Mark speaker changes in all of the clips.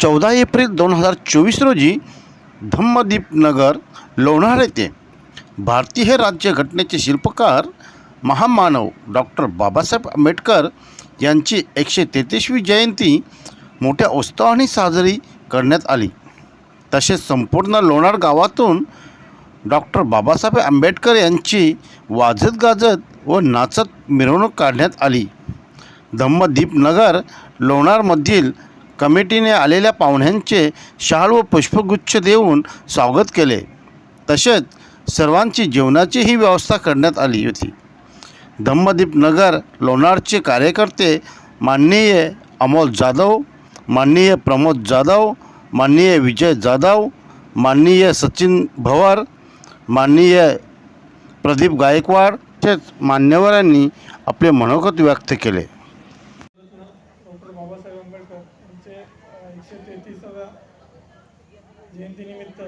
Speaker 1: चौदा एप्रिल दोन हजार चोवीस रोजी धम्मदीपनगर लोणार येथे भारतीय हे राज्य घटनेचे शिल्पकार महामानव डॉक्टर बाबासाहेब आंबेडकर यांची एकशे तेहतीसवी जयंती मोठ्या उत्साहाने साजरी करण्यात आली. तसेच संपूर्ण लोणार गावातून डॉक्टर बाबासाहेब आंबेडकर यांची वाजत गाजत व नाचत मिरवणूक काढण्यात आली. धम्मदीपनगर लोणारमधील कमिटीने आलेल्या पाहुण्यांचे शाळ व पुष्पगुच्छ देऊन स्वागत केले. तसेच सर्वांची जेवणाचीही व्यवस्था करण्यात आली होती. धम्मदीप नगर लोणारचे कार्यकर्ते माननीय अमोल जाधव माननीय प्रमोद जाधव माननीय विजय जाधव माननीय सचिन भवर माननीय प्रदीप गायकवाड तसेच मान्यवरांनी आपले मनोगत व्यक्त केले
Speaker 2: डॉक्टर बाबासाहेब आंबेडकर यांचे अ, एकशे तेहतीसाव्या जयंतीनिमित्त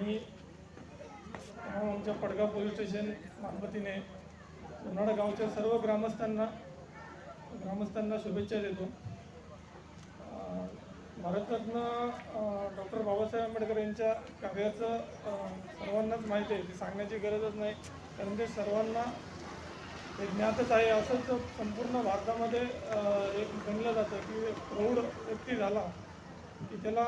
Speaker 2: मी आमच्या पडगाव पोलीस स्टेशन मार्फतीने उन्हाळा गावच्या सर्व ग्रामस्थांना ग्रामस्थांना शुभेच्छा देतो. भारतरत्न डॉक्टर बाबासाहेब आंबेडकर यांच्या कार्याचं सर्वांनाच माहिती आहे. ते सांगण्याची गरजच नाही. कारण ते सर्वांना हे ज्ञातच आहे. असंच संपूर्ण भारतामध्ये एक म्हणलं जातं की प्रौढ व्यक्ती झाला की त्याला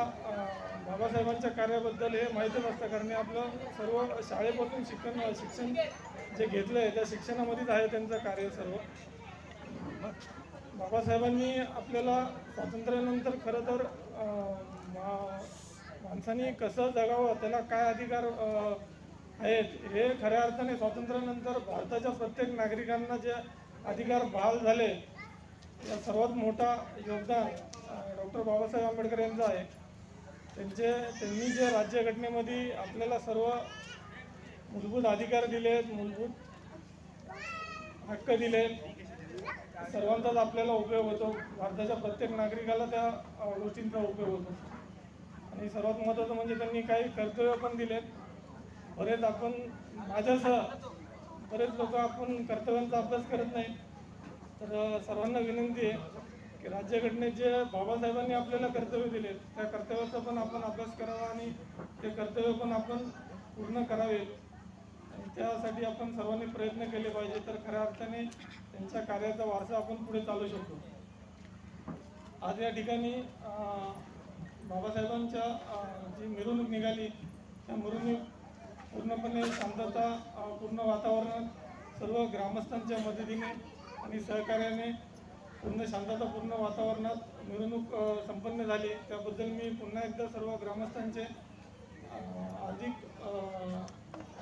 Speaker 2: बाबासाहेबांच्या कार्याबद्दल हे माहिती नसतं कारण आपलं सर्व शाळेपासून शिक्षण शिक्षण जे घेतलं आहे त्या शिक्षणामध्येच आहे त्यांचं कार्य सर्व. बाबासाहेबांनी आपल्याला स्वातंत्र्यानंतर खरं तर मा- माणसाने कसं जगावं त्याला काय अधिकार आहेत हे खऱ्या अर्थाने स्वातंत्र्यानंतर भारताच्या प्रत्येक नागरिकांना जे अधिकार बहाल झाले या सर्वात मोठा योगदान डॉक्टर बाबासाहेब आंबेडकर यांचं आहे. त्यांचे त्यांनी जे राज्यघटनेमध्ये आपल्याला सर्व मूलभूत अधिकार दिले मूलभूत हक्क दिले सर्वांचाच आपल्याला उपयोग होतो. भारताच्या प्रत्येक नागरिकाला त्या गोष्टींचा उपयोग होतो. आणि सर्वात महत्त्वाचं म्हणजे त्यांनी काही कर्तव्य पण दिलेत. बरेच आपण माझ्यासह बरेच लोक आपण कर्तव्यांचा अभ्यास करत नाही तर सर्वांना विनंती आहे की राज्यघटनेत जे बाबासाहेबांनी आपल्याला कर्तव्य दिले त्या कर्तव्याचा पण आपण अभ्यास करावा आणि ते कर्तव्य पण आपण पूर्ण करावे. त्यासाठी आपण सर्वांनी प्रयत्न केले पाहिजे तर खऱ्या अर्थाने त्यांच्या कार्याचा वारसा आपण पुढे चालू शकतो. आज या ठिकाणी बाबासाहेबांच्या जी मिरवणूक निघाली त्या मिरवणूक पूर्णपणे शांतता पूर्ण वातावरणात सर्व ग्रामस्थांच्या मदतीने आणि सहकार्याने पूर्ण शांततापूर्ण वातावरणात मिरवणूक संपन्न झाली. त्याबद्दल मी पुन्हा एकदा सर्व ग्रामस्थांचे अधिक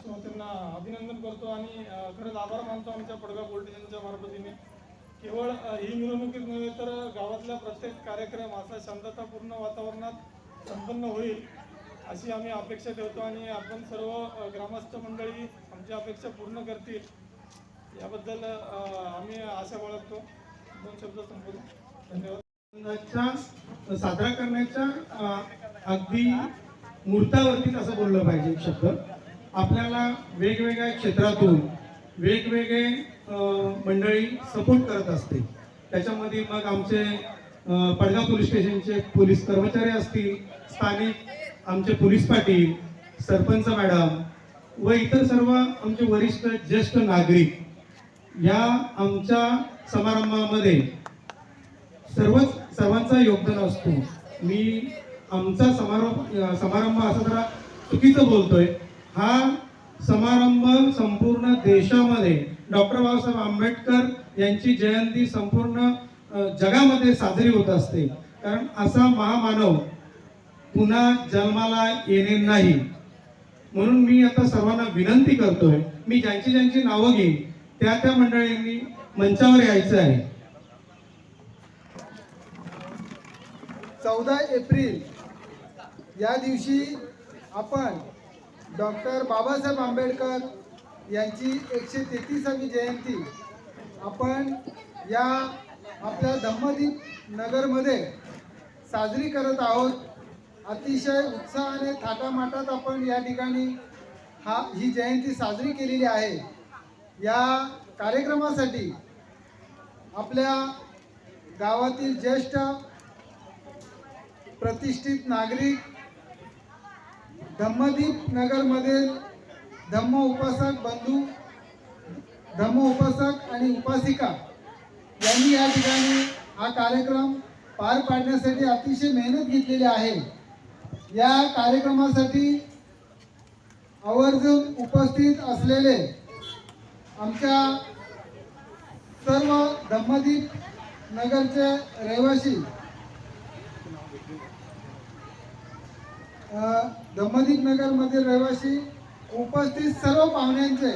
Speaker 2: त्यांना अभिनंदन करतो आणि खरंच आभार मानतो आमच्या पडगाव पोलिटिशनच्या मार्फतीने. केवळ ही मिरवणुकीत नव्हे तर गावातला प्रत्येक कार्यक्रम असा शांततापूर्ण वातावरणात संपन्न होईल अशी आम्ही अपेक्षा ठेवतो आणि आपण सर्व ग्रामस्थ मंडळी आमची अपेक्षा पूर्ण करतील. याबद्दल आम्ही आशा बाळगतो. दोन शब्द
Speaker 3: साजरा करण्याच्या अगदी मूर्तावरतीच असं बोललं पाहिजे एक शब्द? आपल्याला वेगवेगळ्या क्षेत्रातून वेगवेगळे मंडळी सपोर्ट करत असते त्याच्यामध्ये मग आमचे पडगाव पोलीस स्टेशनचे पोलीस कर्मचारी असतील स्थानिक आमचे पोलीस पाटील सरपंच मॅडम व इतर सर्व आमचे वरिष्ठ ज्येष्ठ नागरिक या आमच्या समारंभामध्ये सर्वच सर्वांचा योगदान असतो. मी आमचा समारोप समारंभ असं जरा चुकीचं बोलतोय. हा समारंभ संपूर्ण देशामध्ये डॉक्टर बाबासाहेब आंबेडकर यांची जयंती संपूर्ण जगामध्ये साजरी होत असते. कारण असा महामानव पुन्हा जन्माला येणे नाही. म्हणून मी आता सर्वांना विनंती करतोय. मी ज्यांची ज्यांची नावं घेईन त्या त्या मंडळींनी मंचावर यायचं आहे.
Speaker 4: चौदा एप्रिल या दिवशी आपण डॉक्टर बाबासाहेब आंबेडकर यांची एकशे तेहतीसावी जयंती आपण या आपल्या धम्मदीप नगरमध्ये साजरी करत आहोत. अतिशय उत्साहाने थाटामाटात आपण या ठिकाणी हा ही जयंती साजरी केलेली आहे. या कार्यक्रमासाठी आपल्या गावातील ज्येष्ठ प्रतिष्ठित नागरिक धम्मदीप नगरमधील धम्म उपासक बंधू धम्म उपासक आणि उपासिका यांनी या ठिकाणी हा कार्यक्रम पार पाडण्यासाठी अतिशय मेहनत घेतलेली आहे. या कार्यक्रमासाठी आवर्जून उपस्थित असलेले आमच्या सर्व धम्मदीप नगरचे रहिवासी धम्मदीप नगरमधील रहिवासी उपस्थित सर्व पाहुण्यांचे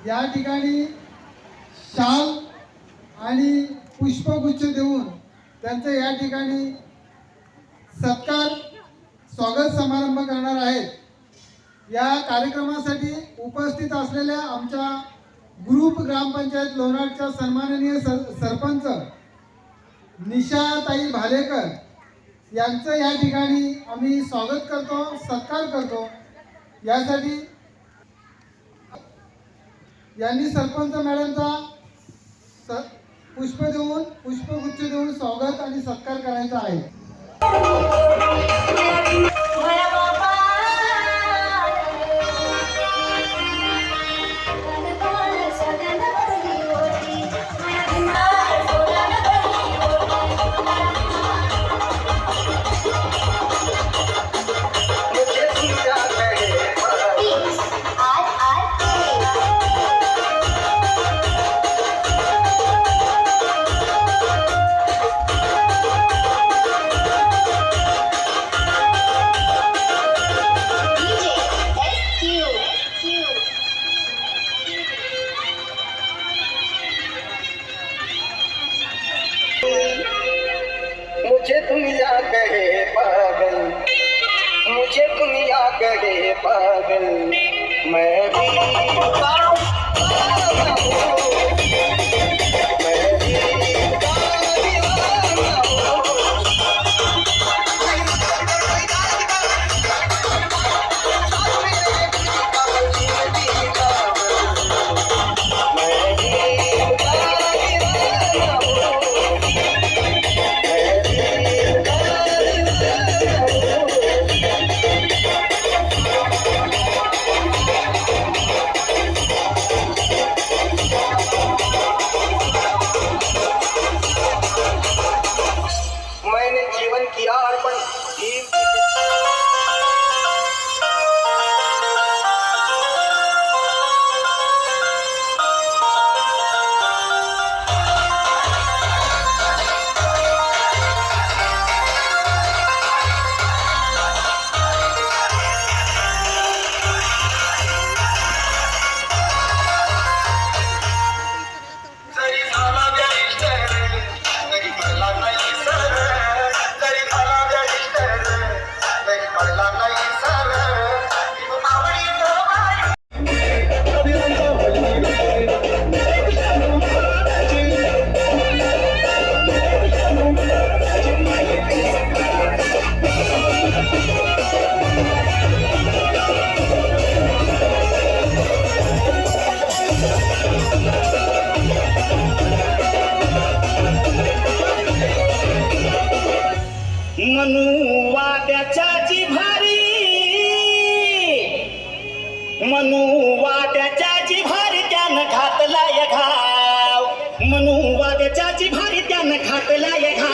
Speaker 4: या ठिकाणी शाल आणि पुष्पगुच्छ देऊन त्यांचे या ठिकाणी सत्कार स्वागत समारंभ करणार आहेत. या कार्यक्रमासाठी उपस्थित असलेल्या आमच्या ग्रुप ग्रामपंचायत लोणारच्या सन्माननीय सर सरपंच निशाताई भालेकर यांचं या ठिकाणी आम्ही स्वागत करतो सत्कार करतो. यासाठी यांनी सरपंच मॅडमचा स पुष्प देऊन पुष्पगुच्छ देऊन स्वागत आणि सत्कार करायचा आहे.
Speaker 5: म्हणून वाद त्याची भारी
Speaker 6: त्यानं घातलाय घा